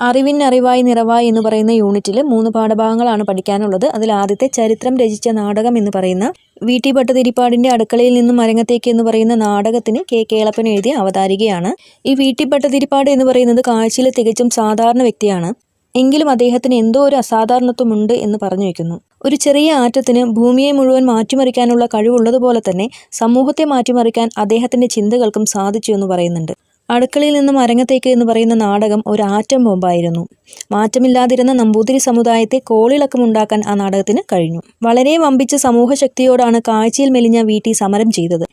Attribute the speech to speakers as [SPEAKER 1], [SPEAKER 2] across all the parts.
[SPEAKER 1] അറിവിനറിവായി നിറവായി എന്ന് പറയുന്ന യൂണിറ്റിൽ മൂന്ന് പാഠഭാഗങ്ങളാണ് പഠിക്കാനുള്ളത്. അതിൽ ആദ്യത്തെ ചരിത്രം രചിച്ച നാടകം എന്ന് പറയുന്ന വി ടി ഭട്ടതിരിപ്പാടിന്റെ അടുക്കളയിൽ നിന്നും അരങ്ങത്തേക്ക് എന്ന് പറയുന്ന നാടകത്തിന് കെ. കേളപ്പൻ എഴുതിയ അവതാരികയാണ്. ഈ വി ടി ഭട്ടതിരിപ്പാട് എന്ന് പറയുന്നത് കാഴ്ചയിൽ തികച്ചും സാധാരണ വ്യക്തിയാണ്. എങ്കിലും അദ്ദേഹത്തിന് എന്തോ ഒരു അസാധാരണത്വമുണ്ട് എന്ന് പറഞ്ഞു വയ്ക്കുന്നു ഒരു ചെറിയ ആറ്റത്തിന് ഭൂമിയെ മുഴുവൻ മാറ്റിമറിക്കാനുള്ള കഴിവുള്ളതുപോലെ തന്നെ സമൂഹത്തെ മാറ്റിമറിക്കാൻ അദ്ദേഹത്തിന്റെ ചിന്തകൾക്കും സാധിച്ചു എന്ന് പറയുന്നുണ്ട്. അടുക്കളയിൽ നിന്നും അരങ്ങത്തേക്ക് എന്ന് പറയുന്ന നാടകം ഒരു ആറ്റം ബോംബായിരുന്നു. മാറ്റമില്ലാതിരുന്ന നമ്പൂതിരി സമുദായത്തെ കോളിളക്കമുണ്ടാക്കാൻ ആ നാടകത്തിന് കഴിഞ്ഞു. വളരെ വമ്പിച്ച സമൂഹ ശക്തിയോടാണ് കാഴ്ചയിൽ മെലിഞ്ഞ വി സമരം ചെയ്തത്.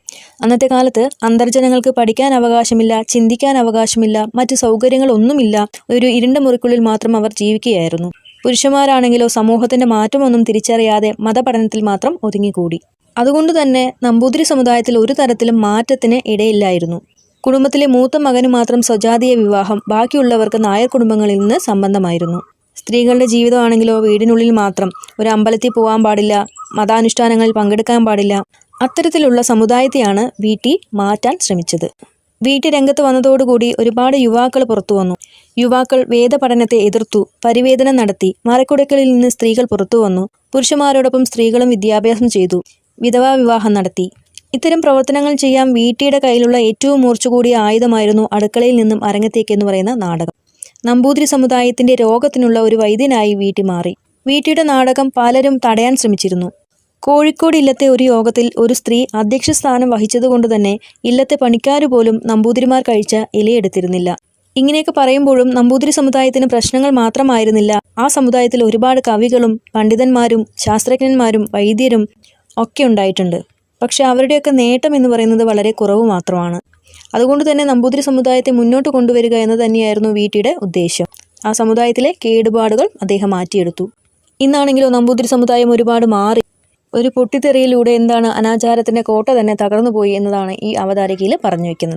[SPEAKER 1] അന്നത്തെ കാലത്ത് അന്തർജനങ്ങൾക്ക് പഠിക്കാൻ അവകാശമില്ല ചിന്തിക്കാൻ അവകാശമില്ല മറ്റ് സൗകര്യങ്ങളൊന്നുമില്ല ഒരു ഇരുണ്ട മുറിക്കുള്ളിൽ മാത്രം അവർ ജീവിക്കുകയായിരുന്നു. പുരുഷന്മാരാണെങ്കിലോ സമൂഹത്തിന്റെ മാറ്റമൊന്നും തിരിച്ചറിയാതെ മതപഠനത്തിൽ മാത്രം ഒതുങ്ങിക്കൂടി. അതുകൊണ്ട് തന്നെ നമ്പൂതിരി സമുദായത്തിൽ ഒരു തരത്തിലും മാറ്റത്തിന് ഇടയില്ലായിരുന്നു. കുടുംബത്തിലെ മൂത്ത മകന് മാത്രം സ്വജാതീയ വിവാഹം ബാക്കിയുള്ളവർക്ക് നായർ കുടുംബങ്ങളിൽ നിന്ന് സംബന്ധമായിരുന്നു. സ്ത്രീകളുടെ ജീവിതമാണെങ്കിലോ വീടിനുള്ളിൽ മാത്രം ഒരു അമ്പലത്തിൽ പോകാൻ പാടില്ല മതാനുഷ്ഠാനങ്ങളിൽ പങ്കെടുക്കാൻ പാടില്ല. അത്തരത്തിലുള്ള സമുദായത്തെയാണ് വി. ടി. മാറ്റാൻ ശ്രമിച്ചത്. വീട്ടി രംഗത്ത് വന്നതോടുകൂടി ഒരുപാട് യുവാക്കൾ പുറത്തു വന്നു. യുവാക്കൾ വേദപഠനത്തെ എതിർത്തു പരിവേദനം നടത്തി മറക്കുടക്കളിൽ നിന്ന് സ്ത്രീകൾ പുറത്തു വന്നു. പുരുഷന്മാരോടൊപ്പം സ്ത്രീകളും വിദ്യാഭ്യാസം ചെയ്തു വിധവാ വിവാഹം നടത്തി. ഇത്തരം പ്രവർത്തനങ്ങൾ ചെയ്യാൻ വീട്ടിയുടെ കയ്യിലുള്ള ഏറ്റവും മൂർച്ച കൂടിയ ആയുധമായിരുന്നു അടുക്കളയിൽ നിന്നും അരങ്ങത്തേക്ക് എന്ന് പറയുന്ന നാടകം. നമ്പൂതിരി സമുദായത്തിന്റെ രോഗത്തിനുള്ള ഒരു വൈദ്യനായി വീട്ടി മാറി. വീട്ടിയുടെ നാടകം പലരും തടയാൻ ശ്രമിച്ചിരുന്നു. കോഴിക്കോട് ഇല്ലത്തെ ഒരു യോഗത്തിൽ ഒരു സ്ത്രീ അധ്യക്ഷ സ്ഥാനം വഹിച്ചതുകൊണ്ട് തന്നെ ഇല്ലത്തെ പണിക്കാർ പോലും നമ്പൂതിരിമാർ കഴിച്ച ഇലയെടുത്തിരുന്നില്ല. ഇങ്ങനെയൊക്കെ പറയുമ്പോഴും നമ്പൂതിരി സമുദായത്തിന് പ്രശ്നങ്ങൾ മാത്രമായിരുന്നില്ല. ആ സമുദായത്തിൽ ഒരുപാട് കവികളും പണ്ഡിതന്മാരും ശാസ്ത്രജ്ഞന്മാരും വൈദ്യരും ഒക്കെ ഉണ്ടായിട്ടുണ്ട്. പക്ഷെ അവരുടെയൊക്കെ നേട്ടം എന്ന് പറയുന്നത് വളരെ കുറവ് മാത്രമാണ്. അതുകൊണ്ട് തന്നെ നമ്പൂതിരി സമുദായത്തെ മുന്നോട്ട് കൊണ്ടുവരിക എന്ന് തന്നെയായിരുന്നു വീട്ടിയുടെ ഉദ്ദേശം. ആ സമുദായത്തിലെ കേടുപാടുകൾ അദ്ദേഹം മാറ്റിയെടുത്തു. ഇന്നാണെങ്കിലോ നമ്പൂതിരി സമുദായം ഒരുപാട് മാറി. ഒരു പൊട്ടിത്തെറിയിലൂടെ എന്താണ് അനാചാരത്തിന്റെ കോട്ട തന്നെ തകർന്നുപോയി എന്നതാണ് ഈ അവതാരികയിൽ പറഞ്ഞു വെക്കുന്നത്